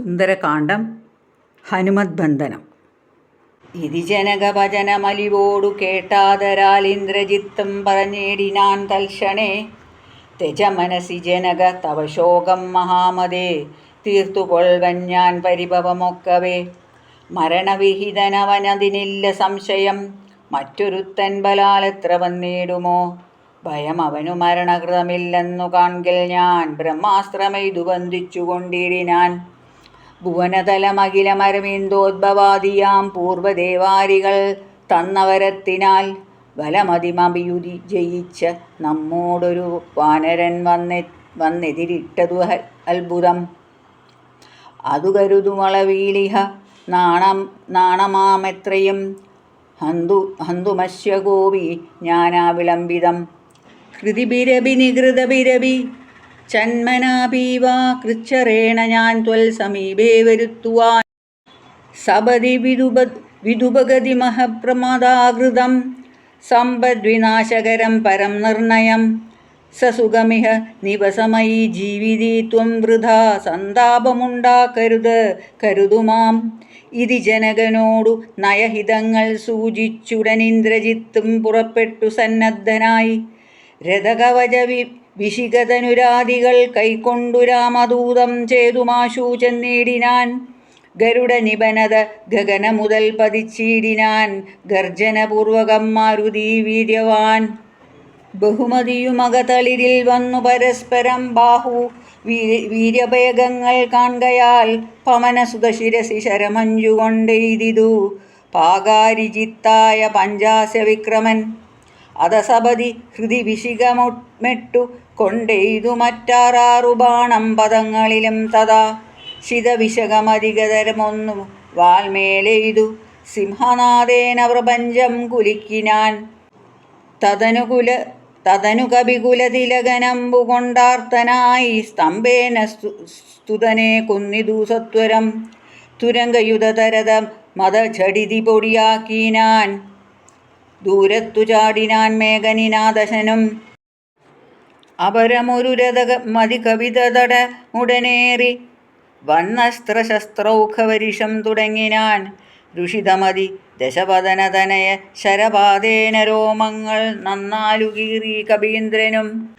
സുന്ദരകാന്ഡം ഹനുമത് ബന്ധനം ഇതി ജനകവചനമലിവോടു കേട്ടാതരാൽ ഇന്ദ്രജിത്തും പറഞ്ഞേടിനാൻ തൽക്ഷണേ. തെജ മനസി ജനക തവ ശോകം മഹാമതേ. തീർത്തുകൊൾവൻ ഞാൻ പരിഭവമൊക്കവേ. മരണവിഹിതനവനതിനില്ല സംശയം. മറ്റൊരുത്തൻ ബലാലെത്ര വന്നിടുമോ? ഭയം അവനു മരണകൃതമില്ലെന്നു കാൺകിൽ ഞാൻ. ബ്രഹ്മാസ്ത്രമെയ്തു ബന്ധിച്ചു കൊണ്ടിടിനാൻ ഭുവനതലമഖിലമരവിന്ദോദ്ഭവാദിയാം പൂർവദേവാരികൾ തന്നവരത്തിനാൽ ബലമതിമഭിയുതി ജയിച്ച നമ്മോടൊരു വാനരൻ വന്നെ വന്നെതിരിട്ടതു അത്ഭുതം. അതു കരുതുമളവീലിഹ നാണം നാണമാമെത്രയും. ഹന്തു ഹന്തുമശ്യ ജ്ഞാനാവിളംബിതം ജ്ഞാനാ വിളംബിതം കൃതിബിരബി നികൃതബിരബി ചന്മനാപീവാ കൃച്ഛറേണ ഞാൻ ത്വൽ സമീപേ വരുത്തുവാൻ. സപതി വിദുപ വിദുപഗതി മഹപ്രമാദാകൃതം. സമ്പദ്വിനാശകരം പരം നിർണയം. സസുഖമിഹ നിവസമയി ജീവിതീ ത്വം വൃഥാ സന്താപമുണ്ടാക്കരുത് കരുതുമാം. ഇതി ജനകനോടു നയഹിതങ്ങൾ സൂചിച്ചുടനീന്ദ്രജിത്തും പുറപ്പെട്ടു സന്നദ്ധനായി. രഥകവച വി വിശികതനുരാദികൾ കൈക്കൊണ്ടു രാമദൂതം ചേതുമാശു ചെന്നേടിനാൻ. ഗരുഡ നിബനത ഗഗന മുതൽ പതിച്ചിടിനാൻ. ഗർജനപൂർവകം മാരുതി വീര്യവാൻ. ബഹുമതിയുമകതളിരിൽ വന്നു പരസ്പരം ബാഹു. വീര്യഭേഗങ്ങൾ കാൺകയാൽ പവനസുതശിരസി ശരമഞ്ചുകൊണ്ടെയ്തിതു. പാകാരിജിത്തായ പഞ്ചാസ്യ വിക്രമൻ അതസപതി ഹൃദി വിശികമെട്ടു കൊണ്ടെയ്തു മറ്റാറാറു ബാണം പദങ്ങളിലും തഥാ ശിതവിശകമധികതരമൊന്നു വാൽമേലെയ്തു സിംഹനാഥേന പ്രപഞ്ചം കുലിക്കിനാൻ. തദനുകുല തദനു കപികുലതിലകനമ്പു കൊണ്ടാർത്തനായി സ്തംഭേന സ്തു- സ്തുതനെ കുന്നിദൂസത്വരം സത്വരം. തുരങ്കയുധതരത മതചടിതി പൊടിയാക്കിനാൻ. ദൂരത്തു ചാടിനാൻ മേഘനിനാദശനും. അപരമൊരു രഥമതി കവിതതട ഉടനേറി. വന്നസ്ത്രശസ്ത്രൗഖവരിഷം തുടങ്ങിനാൻ. ഋഷിതമതി ദശപതനതനയ ശരപാതേന രോമങ്ങൾ നന്നാലു കീറി കവീന്ദ്രനും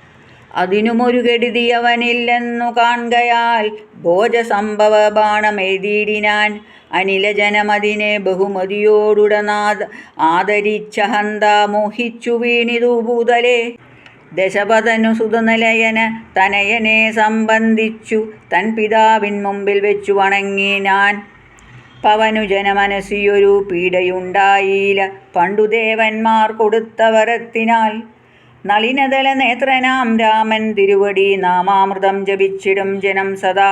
അതിനുമൊരു കെടുതി അവനില്ലെന്നു കാൺകയാൽ ഭോജസംഭവ ബാണമെഴുതിയിടിനാൻ. അനിലജനമതിനെ ബഹുമതിയോടുടനാദ ആദരിച്ചഹന്ത മോഹിച്ചു വീണിതു ഭൂതലേ. ദശപഥനു സുതനിലയന് തനയനെ സംബന്ധിച്ചു തൻ പിതാവിൻ മുമ്പിൽ വെച്ചു വണങ്ങിനാൻ പവനു ജനമനസ്സിയൊരു പീഡയുണ്ടായില്ല പണ്ടു ദേവന്മാർ കൊടുത്ത വരത്തിനാൽ നളിനതല നേത്രനാം രാമൻ തിരുവടി നാമാമൃതം ജപിച്ചിടും ജനം സദാ.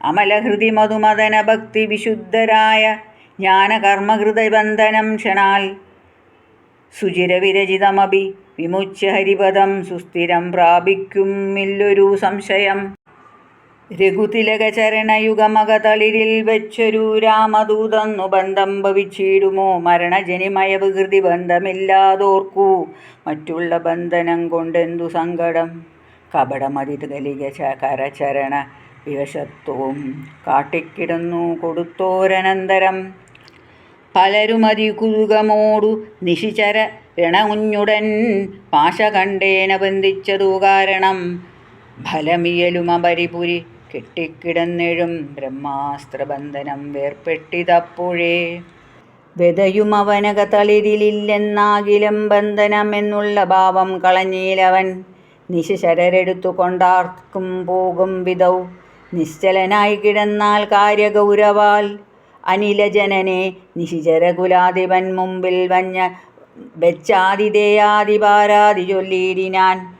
അമലഹൃതി മധുമദന ഭക്തി വിശുദ്ധരായ ജ്ഞാനകർമ്മഹൃതബന്ധനം ക്ഷണാൽ സുചിരവിരചിതമപി വിമുച്ച ഹരിപദം സുസ്ഥിരം പ്രാപിക്കുമില്ലൊരു സംശയം. രഘുതിലകചരണയുഗമകതളിരിൽ വെച്ചൊരു രാമദൂതന്നു ബന്ധം ഭവിച്ചിടുമോ? മരണജനിമയ വികൃതി ബന്ധമില്ലാതോർക്കൂ. മറ്റുള്ള ബന്ധനം കൊണ്ടെന്തു സങ്കടം? കപടമതി കലിക കരചരണ വിവശത്വവും കാട്ടിക്കിടന്നു കൊടുത്തോരനന്തരം. പലരുമതി കുതുകമോടു നിശിചര രണകുഞ്ഞുടൻ പാശകണ്ഠേന ബന്ധിച്ചതു കാരണം ഫലമിയലുമപരിപുരി കെട്ടിക്കിടന്നെഴും ബ്രഹ്മാസ്ത്രബന്ധനം വേർപ്പെട്ടിതപ്പോഴേ വെതയും അവനക തളിരിലില്ലെന്നാകിലും ബന്ധനമെന്നുള്ള ഭാവം കളഞ്ഞീലവൻ നിശിശരരെടുത്തു കൊണ്ടാർക്കും പോകും വിധൗ നിശ്ചലനായി കിടന്നാൽ കാര്യഗൗരവാൽ. അനിലജനനെ നിശിചരകുലാധിപൻ മുമ്പിൽ വഞ്ഞ വെച്ചാതിഥേയാതിപാരാതി ചൊല്ലിയിടിനാൻ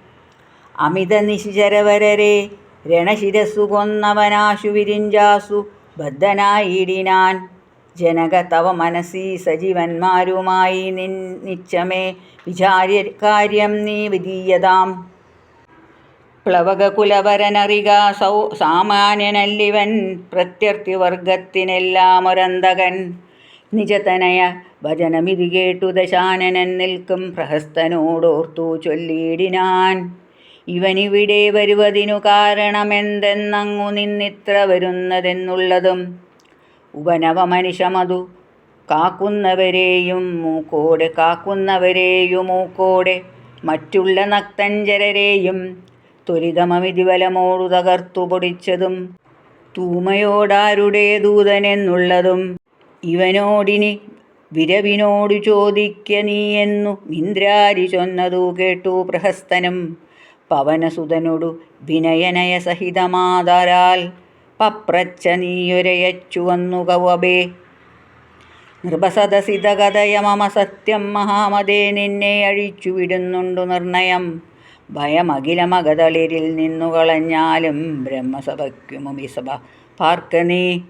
അമിത നിശിചരവരരെ രണശിരസ്സു കൊന്നവനാശു വിരിഞ്ചാസു ബദ്ധനായിടിനാൻ. ജനക തവ മനസ്സി സജീവന്മാരുമായി നിൻ നിച്ചമേ വിചാര്യ കാര്യം നീ വിധീയതാം. പ്ലവകകുലവരനറിക സൗ സാമാന്യനല്ലിവൻ പ്രത്യർത്ഥിവർഗത്തിനെല്ലാം ഒരന്തകൻ. നിജതനയ ഭജനമിതി കേട്ടു ദശാനനൻ നിൽക്കും പ്രഹസ്തനോടോർത്തു ചൊല്ലിയിടിനാൻ. ഇവനിവിടെ വരുവതിനു കാരണമെന്തെന്നങ്ങു നിന്നിത്ര വരുന്നതെന്നുള്ളതും ഉപനവ മനുഷ്യമതു കാക്കുന്നവരെയും മൂക്കോടെ കാക്കുന്നവരെയും മൂക്കോടെ മറ്റുള്ള നക്തഞ്ചരരെയും ത്വരിതമമിതിബലമോടു തകർത്തു പൊടിച്ചതും തൂമയോടാരുടെ ദൂതനെന്നുള്ളതും ഇവനോടിനി വിരവിനോടു ചോദിക്ക നീയെന്നു ഇന്ദ്രാരി ചൊന്നതു കേട്ടു പ്രഹസ്തനും. പവനസുതനൊടു വിനയനയ സഹിതമാതരാൽ പപ്രച്ച നീയൊരയച്ചു വന്നു കവബേ. നൃപസദസിതകഥയ മമ സത്യം മഹാമതേ നിന്നെ അഴിച്ചു വിടുന്നുണ്ടു നിർണയം. ഭയമഖിലമകതളിരിൽ നിന്നു കളഞ്ഞാലും ബ്രഹ്മസഭയ്ക്കുമുമിസഭ പാർക്ക നീ.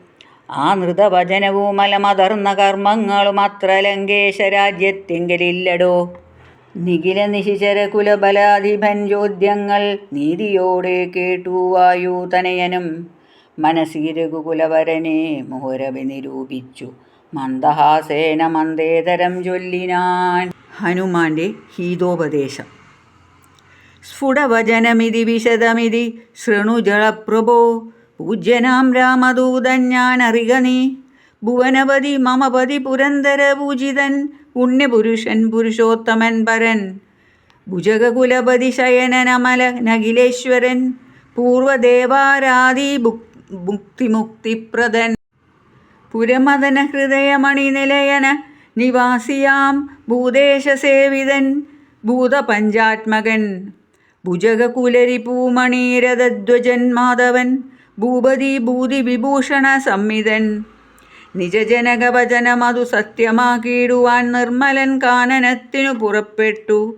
ആ നൃതവചനവും അലമതർന്ന കർമ്മങ്ങളും അത്ര ലങ്കേശ രാജ്യത്തിങ്കലില്ലടോ നിഖില നിശിചര കുലബലാധിപൻ ചോദ്യങ്ങൾ നീതിയോടെ കേട്ടു വായുതനയനും. മനസ്സി രഘുകുലവരനെ മുഹുരവി നിരൂപിച്ചു. മന്ദഹാസേന മന്ദേതരം ചൊല്ലിനാൻ. ഹനുമാന്റെ ഹീതോപദേശം. സ്ഫുടവചനമിതി വിശദമിതി ശൃണുജളപ്രഭോ പൂജ്യനാം രാമദൂതൻ ഞാൻ അറിക നീ. ഭുവനപതി മമപതി പുരന്തര പൂജിതൻ. പുണ്യപുരുഷൻ പുരുഷോത്തമൻ പരൻ. ഭുജകുലപതി ശയനനമല നഖിലേശ്വരൻ. പൂർവദേവാരാധി മുക്തിമുക്തിപ്രദൻ പുരമദന ഹൃദയമണി നിലയന നിവാസിയാം ഭൂദേശസേവിതൻ. ഭൂതപഞ്ചാത്മകൻ. ഭുജകുലരി പൂമണീരഥധ്വജൻ മാധവൻ ഭൂപതി ഭൂതി വിഭൂഷണ സംമിതൻ. നിജജനകവചനമതു സത്യമാക്കിയിടുവാൻ നിർമ്മലൻ കാനനത്തിനു പുറപ്പെട്ടു.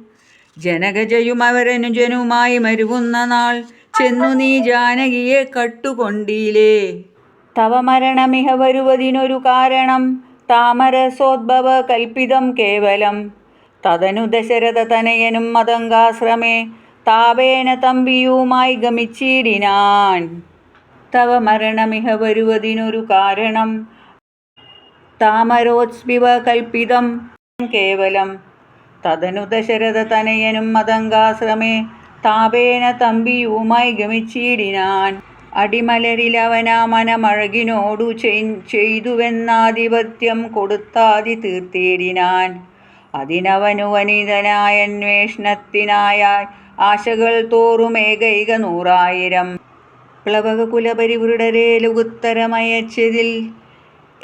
ജനകജയുമവരനുജനുമായി മരുവുന്ന നാൾ ചെന്നു നീ ജാനകിയെ കട്ടുകൊണ്ടീലേ തവ മരണമിഹ വരുവതിനൊരു കാരണം താമരസോദ്ഭവ കൽപ്പിതം കേവലം. തതനു ദശരഥ തനയനും മതങ്കാശ്രമേ താപേന തമ്പിയുമായി ഗമിച്ചിടിനാൻ. തവ മരണമിഹ വരുവതിനൊരു കാരണം. താമരോത്സ്വിവ കൽപ്പിതം കേവലം. തതനു ദശരഥ തനയനും മതങ്കാശ്രമേ താപേന തമ്പിയുമായി ഗമിച്ചിടിനാൻ. അടിമലരിലവനാ മനമഴകിനോടു ചെയ്തുവെന്നാധിപത്യം കൊടുത്താതി തീർത്തിടിനാൻ അതിനവനു വനിതനായ അന്വേഷണത്തിനായ ആശകൾ തോറും ഏകൈക നൂറായിരം. പ്ലവക കുലപരിവൃടരെ ഏകനഹം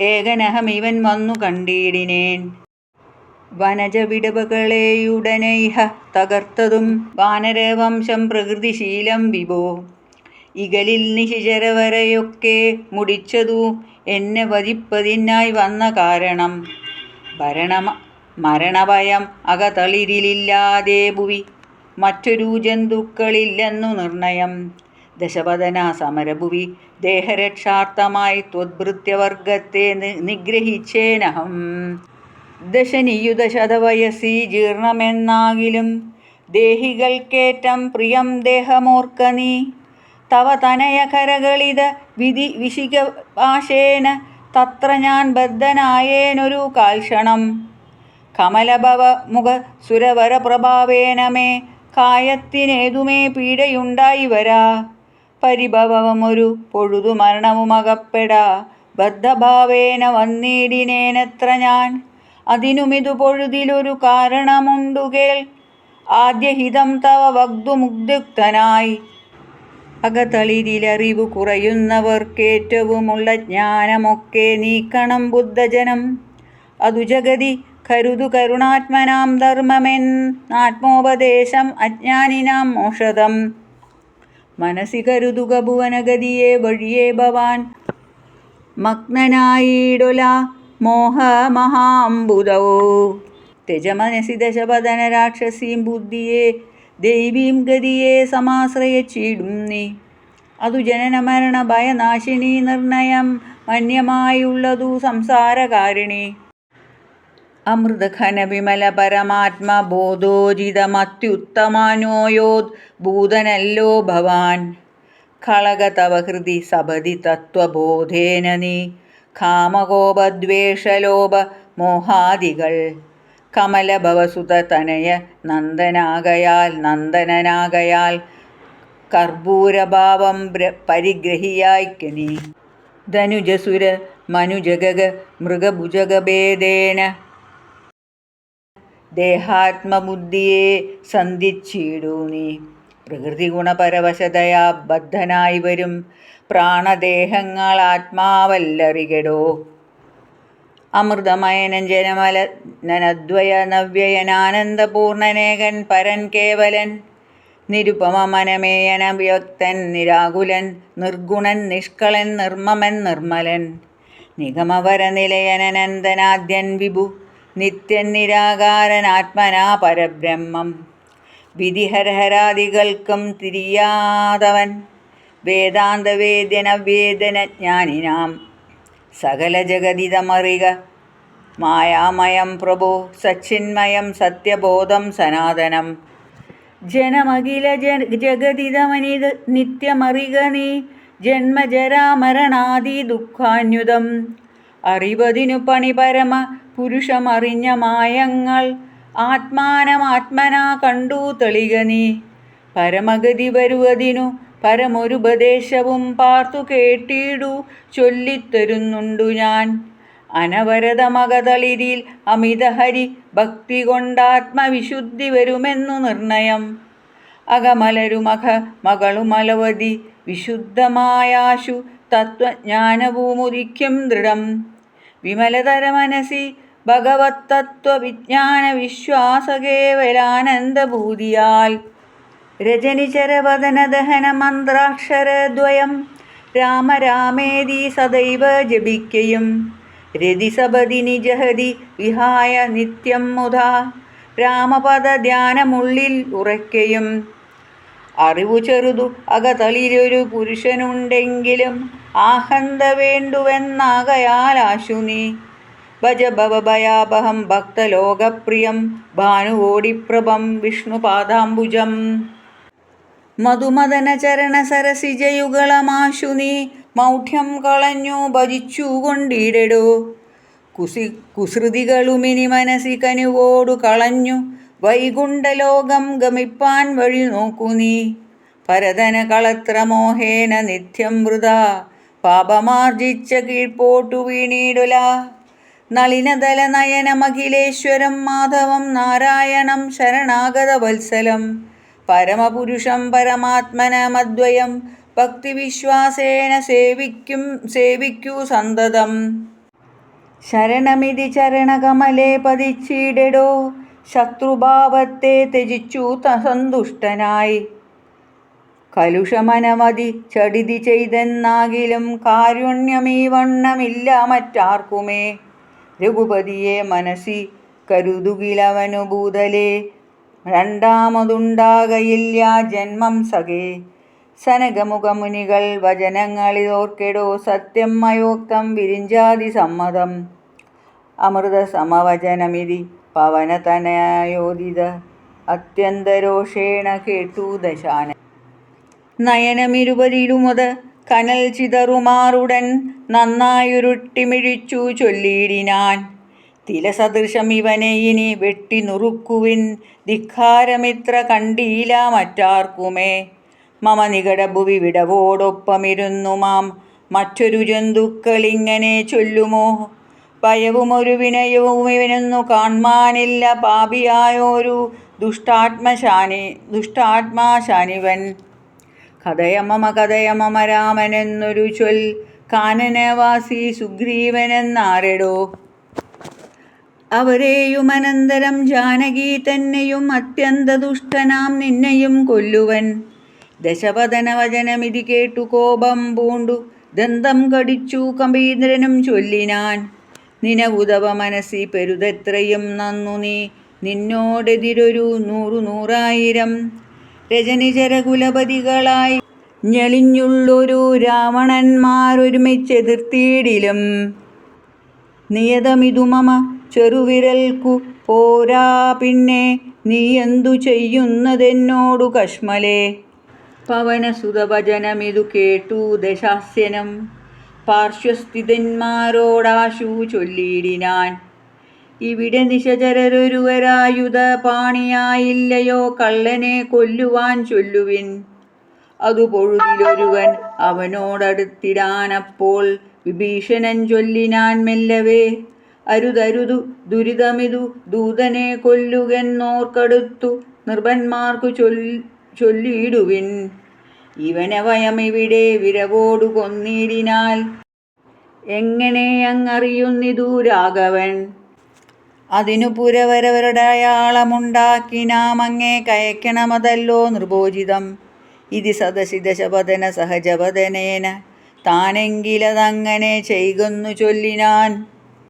ഏകനഹമിവൻ വന്നു കണ്ടീടിനേൻ. വനജ വിടവകളെയുടനൈഹ തകർത്തതും വാനരവംശം പ്രകൃതിശീലം വിഭോ. ഇകലിൽ നിശിചരവരെയൊക്കെ മുടിച്ചതു എന്നെ വധിപ്പതിനായി വന്ന കാരണം. ഭരണ മരണഭയം അകതളിരിലില്ലാതെ ഭുവി മറ്റൊരു ജന്തുക്കളില്ലെന്നു നിർണയം. ദശപദന സമരഭുവി ദേഹരക്ഷാർത്ഥമായി ത്വദ്ഭൃത്യവർഗത്തെ നിഗ്രഹിച്ചേനഹം. ദശനിയുത ശതവയസി ജീർണമെന്നാകിലും ദേഹികൾക്കേറ്റം പ്രിയം ദേഹമോർക്ക നീ. തവ തനയകരകളിത വിധി വിശിക ഭാഷേന തത്ര ഞാൻ ബദ്ധനായേനൊരു കാൽക്ഷണം. കമലഭവ മുഖ സുരവര പ്രഭാവേന മേ കായത്തിനേതുമേ പീഡയുണ്ടായി വരാ. പരിഭവമൊരു പൊഴുതു മരണവുമകപ്പെടാ. ബദ്ധഭാവേന വന്നിടിനേനത്ര ഞാൻ. അതിനുമിതു പൊഴുതിലൊരു കാരണമുണ്ടു കേൾ. ആദ്യഹിതം തവ വഗ്ദുമുഗ്ധുക്തനായി അകതളിരിലറിവു കുറയുന്നവർക്കേറ്റവുമുള്ള ജ്ഞാനമൊക്കെ നീക്കണം ബുദ്ധജനം. അതു ജഗതി കരുതു കരുണാത്മനാം ധർമ്മമെൻ. ആത്മോപദേശം അജ്ഞാനിനാം മോഷതം മനസ്സി കരുതുക ഭുവനഗതിയെ വഴിയേ ഭവാൻ. മഗ്നനായിടൊല മോഹമഹാംബുധോ ത്യജമനസി ദശപതന രാക്ഷസീം ബുദ്ധിയെ ദൈവീം ഗതിയെ സമാശ്രയിച്ചിടും നീ. അതു ജനന മരണ ഭയനാശിനി നിർണയം മന്യമായുള്ളതു സംസാരകാരിണി. അമൃതഘന വിമല പരമാത്മ ഭൂതനല്ലോ ഭവാൻ. കളക തവ സപതി തത്വബോധേന നീ. കാമകോപദ്വേഷലോപ മോഹാദികൾ. കമലഭവസുത തനയ നന്ദനാകയാൽ നന്ദനനാകയാൽ കർപ്പൂരഭാവം പരിഗ്രഹിയായ്ക്കനി ധനുജസുര മനുജഗ മൃഗഭുജഗഭേദേന ദേഹാത്മബുദ്ധിയെ സന്ധിച്ചിടൂ നീ. പ്രകൃതി ഗുണപരവശതയാ ബദ്ധനായി വരും. പ്രാണദേഹങ്ങൾ ആത്മാവല്ലറികടോ. അമൃതമയനൻ ജനമലനദ്വയ നവ്യയനാനന്ദപൂർണനേകൻ പരൻ കേവലൻ. നിരുപമ മനമേയന വ്യക്തൻ നിരാകുലൻ. നിർഗുണൻ നിഷ്കളൻ നിർമ്മമൻ നിർമ്മലൻ. നിഗമവരനിലയനനന്ദനാദ്യൻ വിഭു. നിത്യൻ നിരാകാരനാത്മനാ പരബ്രഹ്മം. വിധിഹരഹരാദികൾക്കും തിരിയാതവൻ. വേദാന്തവേദ്യനവേദനജ്ഞാനിനാം സകല ജഗതിതമറിക മായാമയം പ്രഭു സച്ചിന്മയം സത്യബോധം സനാതനം. ജനമഖില ജഗതിതമനിത് നിത്യമറിക നീ. ജന്മജരാമരണാദി ദുഃഖാന്യുതം. അറിവതിനു പണി പരമ പുരുഷമറിഞ്ഞ മായങ്ങൾ. ആത്മാനമാത്മനാ കണ്ടു തെളിക നീ. പരമഗതി വരുവതിനു പരമൊരുപദേശവും പാർത്തു കേട്ടിടു ചൊല്ലിത്തരുന്നുണ്ടു ഞാൻ. അനവരതമകതളിരിൽ അമിതഹരി ഭക്തി കൊണ്ടാത്മവിശുദ്ധി വരുമെന്നു നിർണയം. അകമലരുമഖ മകളുമലവതി വിശുദ്ധമായാശു തത്വജ്ഞാനവുമുദിക്കും ദൃഢം. വിമലതര മനസി ഭഗവത്തത്വവിജ്ഞാന വിശ്വാസകേവലാനന്ദഭൂതിയാൽ രജനിചരവദനദഹന മന്ത്രാക്ഷരദ്വയം രാമരാമേതി സദൈവ ജപിക്കയും. രതിസപതി നിജഹതി വിഹായ നിത്യം മുതാ രാമപദധ്യാനമുള്ളിൽ ഉറയ്ക്കയും. അറിവു ചെറുതു അകതളിരൊരു പുരുഷനുണ്ടെങ്കിലും ആഹന്ത വേണ്ടുവെന്നാകയാലാശു നീ ഭജ ഭവഭയാപഹം ഭക്തലോകപ്രിയം ഭാനുവോടിപ്രഭം വിഷ്ണുപാദാംബുജം. മധുമദന ചരണ സരസിജയുഗളമാശു നീ മൗഢ്യം കളഞ്ഞു ഭജിച്ചു കൊണ്ടിടടോ കുസി കുസൃതികളുമിനി മനസ്സി കനുവോടു കളഞ്ഞു വൈകുണ്ഠലോകം ഗമിപ്പാൻ വഴി നോക്കു നീ ഭരതന കളത്രമോഹേന നിത്യം വൃത. പാപമാർജിച്ച കീഴ്പോട്ടു വീണീടുല. നളിനതല നയനമഖിലേശ്വരം മാധവം നാരായണം ശരണാഗത വത്സലം. പരമപുരുഷം പരമാത്മനമദ്വയം ഭക്തിവിശ്വാസേന സേവിക്കും സേവിക്കൂ സന്തതം. ശരണമിതി ചരണകമലേ പതിച്ചിടടോ. ശത്രുഭാവത്തെ ത്യജിച്ചു സന്തുഷ്ടനായി. കലുഷമനമതി ചടിതി ചെയ്തെന്നാകിലും കാരുണ്യമീ വണ്ണമില്ല മറ്റാർക്കുമേ. രഘുപതിയെ മനസ്സി കരുതുകിലവനു ഭൂതലേ. രണ്ടാമതുണ്ടാകയില്ല ജന്മം സഖേ. സനകമുഖമുനികൾ വചനങ്ങളിലോർക്കെടോ സത്യം മയോക്തം വിരിഞ്ചാതി സമ്മതം. അമൃത സമവചനമിതി പവനതനയോദിത അത്യന്തരോഷേണ കേട്ടു ദശാന നയനമിരുപതിലുമുത കനൽ ചിതറുമാറുടൻ നന്നായുരുട്ടിമിഴിച്ചു ചൊല്ലിയിടിനാൻ. തിലസദൃശം ഇവനെ ഇനി വെട്ടി നുറുക്കുവിൻ ധിക്കാരമിത്ര കണ്ടീല മറ്റാർക്കുമേ. മമ നികടഭുവി വിടവോടൊപ്പമിരുന്നു മാം. മറ്റൊരു ജന്തുക്കളിങ്ങനെ ചൊല്ലുമോ? ഭയവും ഒരു വിനയവും ഇവനൊന്നു കാൺമാനില്ല പാപിയായോരു ദുഷ്ടാത്മശാനി ദുഷ്ടാത്മാശാനിവൻ. കഥയമമ കഥയമമ രാമനെന്നൊരു ചൊൽ കാനനവാസി സുഗ്രീവനെന്നാരെടോ? അവരെയുമനന്തരം ജാനകി തന്നെയും അത്യന്ത ദുഷ്ടനാം നിന്നെയും കൊല്ലുവൻ. ദശപദനവചനമിതി കേട്ടു കോപം പൂണ്ടു. ദന്തം കടിച്ചു കമ്പീന്ദ്രനും ചൊല്ലിനാൻ. നിനവുതവ മനസ്സി പെരുതെത്രയും നന്നു നീ. നിന്നോടെതിരൊരു നൂറു നൂറായിരം. രജനിചരകുലപതികളായി ഞെളിഞ്ഞുള്ളൊരു രാവണന്മാരൊരുമിച്ചെതിർത്തിയിടിലും നിയതമിതു മമ ചെറുവിരൽക്കു പോരാ പിന്നെ നീ എന്തു ചെയ്യുന്നതെന്നോടു കശ്മലേ. പവനസുതഭജനമിതു കേട്ടു ദശാസ്യനം. പാർശ്വസ്ഥിതന്മാരോടാശു ചൊല്ലിയിടിനാൻ ഇവിടെ നിശചരരൊരുവരായുധ പാണിയായില്ലയോ കള്ളനെ കൊല്ലുവാൻ ചൊല്ലുവിൻ. അതു പൊഴുതിലൊരുവൻ അവനോടടുത്തിടാനപ്പോൾ വിഭീഷണൻ ചൊല്ലിനാൻ മെല്ലവേ അരുതരുതു ദുരിതമിതു ദൂതനെ കൊല്ലുകെന്നോർക്കടുത്തു നൃപന്മാർക്കു ചൊൽ ചൊല്ലിയിടുവിൻ. ഇവനെ വയമിവിടെ വിരവോടു കൊന്നിടിനാൽ എങ്ങനെ അങ്ങറിയുന്നിതു രാഘവൻ? അതിനു പുരവരവരുടെ അയാളമുണ്ടാക്കി നാം അങ്ങേ കയക്കണമതല്ലോ നിർഭോജിതം ഇതി സദശിദശപതന സഹജപതനേന. താനെങ്കിലതങ്ങനെ ചെയ്കുന്നു ചൊല്ലിനാൻ.